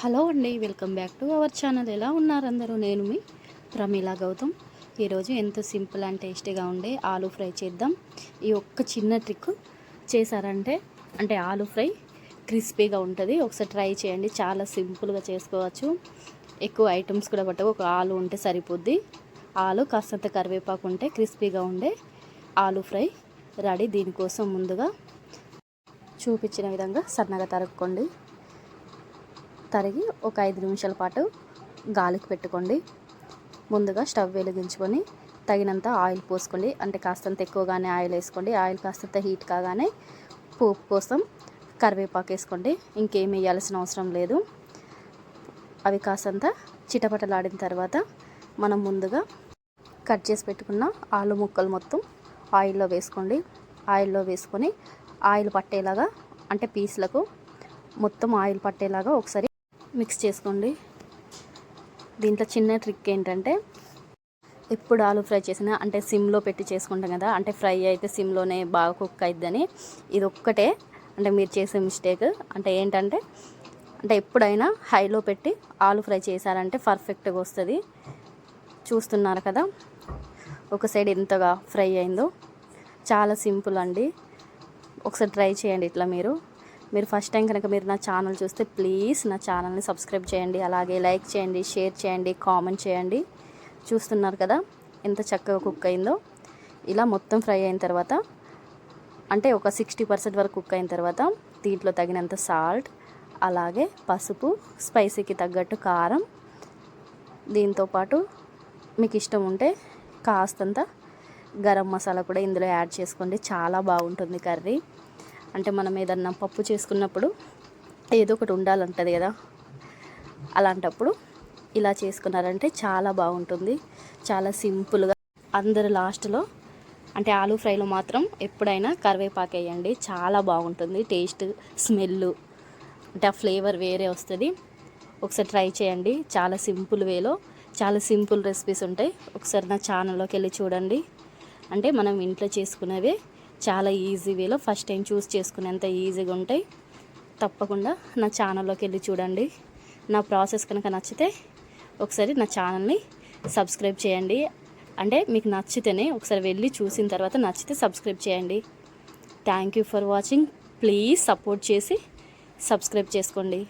Hello అండి welcome back to our channel. ఎలా ఉన్నారు అందరూ? నేను మీ ప్రమీలా గౌతమ్. ఈరోజు ఎంతో సింపుల్ అండ్ టేస్టీగా ఉండే ఆలూ ఫ్రై చేద్దాం. ఈ ఒక్క చిన్న ట్రిక్ చేశారంటే అంటే ఆలూ ఫ్రై క్రిస్పీగా ఉంటుంది. ఒకసారి ట్రై చేయండి. చాలా సింపుల్గా చేసుకోవచ్చు. ఎక్కువ ఐటమ్స్ కూడా పట్టవు. ఒక ఆలు ఉంటే సరిపోద్ది. ఆలు కాస్తంత కరివేపాకు ఉంటే క్రిస్పీగా ఉండే ఆలూ ఫ్రై రెడీ. దీనికోసం ముందుగా చూపించిన విధంగా సన్నగా తరుక్కోండి. తరిగి ఒక ఐదు నిమిషాల పాటు గాలికి పెట్టుకోండి. ముందుగా స్టవ్ వెలిగించుకొని తగినంత ఆయిల్ పోసుకోండి. అంటే కాస్తంత ఎక్కువగానే ఆయిల్ వేసుకోండి. ఆయిల్ కాస్తంత హీట్ కాగానే పోపు కోసం కరివేపాకు వేసుకోండి. ఇంకేం వేయాల్సిన అవసరం లేదు. అవి కాస్తంత చిటపటలాడిన తర్వాత మనం ముందుగా కట్ చేసి పెట్టుకున్న ఆలు ముక్కలు మొత్తం ఆయిల్లో వేసుకోండి. ఆయిల్లో వేసుకొని ఆయిల్ పట్టేలాగా అంటే పీస్లకు మొత్తం ఆయిల్ పట్టేలాగా ఒకసారి మిక్స్ చేసుకోండి. దీంట్లో చిన్న ట్రిక్ ఏంటంటే ఎప్పుడు ఆలు ఫ్రై చేసినా అంటే సిమ్లో పెట్టి చేసుకుంటాం కదా అంటే ఫ్రై అయితే సిమ్లోనే బాగా కుక్ అయిద్దని. ఇది ఒక్కటే అంటే మీరు చేసే మిస్టేక్ అంటే ఏంటంటే అంటే ఎప్పుడైనా హైలో పెట్టి ఆలు ఫ్రై చేశారంటే పర్ఫెక్ట్గా వస్తుంది. చూస్తున్నారు కదా ఒక సైడ్ ఎంతగా ఫ్రై అయిందో. చాలా సింపుల్ అండి. ఒకసారి ట్రై చేయండి ఇట్లా మీరు. మీరు ఫస్ట్ టైం కనుక మీరు నా ఛానల్ చూస్తే ప్లీజ్ నా ఛానల్ని సబ్స్క్రైబ్ చేయండి. అలాగే లైక్ చేయండి షేర్ చేయండి కామెంట్ చేయండి. చూస్తున్నారు కదా ఎంత చక్కగా కుక్ అయిందో. ఇలా మొత్తం ఫ్రై అయిన తర్వాత అంటే ఒక సిక్స్టీ పర్సెంట్ వరకు కుక్ అయిన తర్వాత దీంట్లో తగినంత సాల్ట్ అలాగే పసుపు స్పైసీకి తగ్గట్టు కారం దీంతోపాటు మీకు ఇష్టం ఉంటే కాస్తంత గరం మసాలా కూడా ఇందులో యాడ్ చేసుకోండి. చాలా బాగుంటుంది కర్రీ. అంటే మనం ఏదన్నా పప్పు చేసుకున్నప్పుడు ఏదో ఒకటి ఉండాలంటుంది కదా. అలాంటప్పుడు ఇలా చేసుకున్నారంటే చాలా బాగుంటుంది. చాలా సింపుల్గా అందరు లాస్ట్లో అంటే ఆలూ ఫ్రైలో మాత్రం ఎప్పుడైనా కరివేపాకు వేయండి. చాలా బాగుంటుంది. టేస్ట్ స్మెల్ అంటే ఆ ఫ్లేవర్ వేరే వస్తుంది. ఒకసారి ట్రై చేయండి. చాలా సింపుల్ వేలో చాలా సింపుల్ రెసిపీస్ ఉంటాయి. ఒకసారి నా ఛానల్లోకి వెళ్ళి చూడండి. అంటే మనం ఇంట్లో చేసుకునేవే చాలా ఈజీ వేలో ఫస్ట్ టైం చూస్ చేసుకునేంత ఈజీగా ఉంటాయి. తప్పకుండా నా ఛానల్లోకి వెళ్ళి చూడండి. నా ప్రాసెస్ కనుక నచ్చితే ఒకసారి నా ఛానల్ని సబ్స్క్రైబ్ చేయండి. అంటే మీకు నచ్చితేనే ఒకసారి వెళ్ళి చూసిన తర్వాత నచ్చితే సబ్స్క్రైబ్ చేయండి. Thank you for watching please support చేసి సబ్స్క్రైబ్ చేసుకోండి.